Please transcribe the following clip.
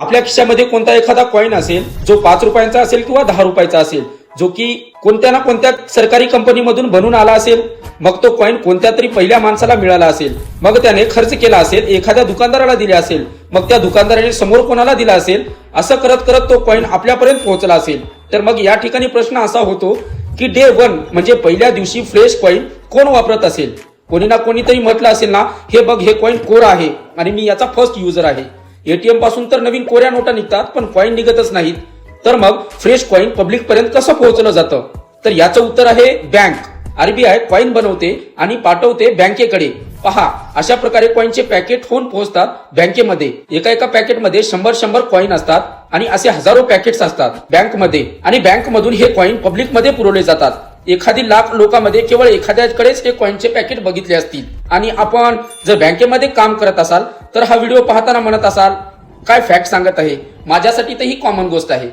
आपल्या खिशामध्ये कोणता एखादा कॉईन असेल जो पाच रुपयांचा असेल किंवा दहा रुपयाचा असेल जो की कोणत्या ना कोणत्या सरकारी कंपनीमधून बनून आला असेल मग तो कॉईन कोणत्या तरी पहिल्या माणसाला मिळाला असेल मग त्याने खर्च केला असेल एखाद्या दुकानदाराला दिले असेल मग त्या दुकानदाराने समोर कोणाला दिला असेल असं करत करत तो कॉईन आपल्यापर्यंत पोहोचला असेल. तर मग या ठिकाणी प्रश्न असा होतो की डे वन म्हणजे पहिल्या दिवशी फ्रेश कॉईन कोण वापरत असेल? कोणी ना कोणीतरी म्हटलं असेल ना हे बघ हे कॉईन कोर आहे आणि मी याचा फर्स्ट युजर आहे. एटीएमपासून तर नवीन कोऱ्या नोटा निघतात पण कॉईन निघतच नाहीत. तर मग फ्रेश कॉईन पब्लिक पर्यंत कसं पोहोचलं जातं? तर याचं उत्तर आहे बँक आरबीआय कॉईन बनवते आणि पाठवते बँकेकडे. पहा अशा प्रकारे कॉईनचे पॅकेट होऊन पोहोचतात बँकेमध्ये. एका एका पॅकेटमध्ये शंभर शंभर कॉईन असतात आणि असे हजारो पॅकेट्स असतात बँकमध्ये आणि बँकमधून हे कॉईन पब्लिकमध्ये पुरवले जातात. एखादी लाख लोकांमध्ये केवळ एखाद्याकडेच हे कॉईनचे पॅकेट बघितले असतील. आणि आपण जर बँकेमध्ये काम करत असाल तर हा व्हिडिओ पाहताना म्हणत असाल काय फॅक्ट सांगत आहे? माझ्यासाठी तर ही कॉमन गोष्ट आहे.